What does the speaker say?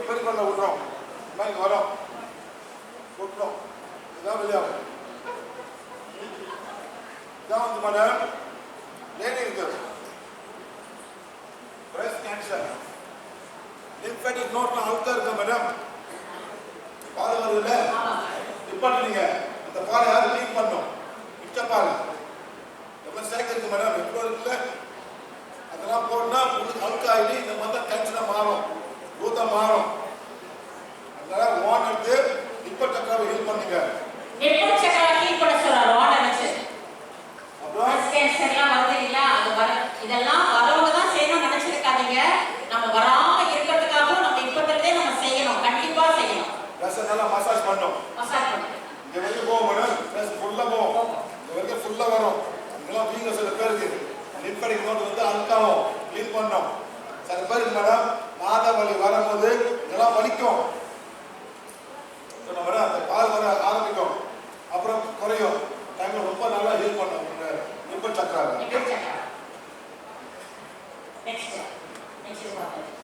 பெருக்கல்ல விட்றோம். இந்த வரோம். விட்றோம். விட்டுறோம் இதுதான் வெளியாகும் இதான் வந்து மேடம் லேடிங்கு பிரஸ்ட் கேன்சர் லிம்ஃபேட்டிக் நோட்லாம் அழுத்தம் இருக்கு மேடம் பால் வருதுல்ல இப்போ நீங்க அந்த பாலை யாரும் லீக் பண்ணும் மிச்ச பாலை. நல்லா மசாஜ் பண்ணும் இங்க வரைக்கும் ட்ரெஸ் ஃபுல்லாக போகும் இங்க வரைக்கும் ஃபுல்லாக வரும். இதெல்லாம் வீங்க சில பேருக்கு லிம்படிக் நோட்டு வந்து அழுக்காகும். க்ளீன் பண்ணும் சில பேருக்கு மேடம். மாத வலி வரும்போது இதெல்லாம் வலிக்கும். சொன்ன அந்த பால் வர ஆரம்பிக்கும். அப்புறம் குறையும். டைம்ல ரொம்ப நல்லா ஹீல் பண்ணும். உங்க லிம்பல்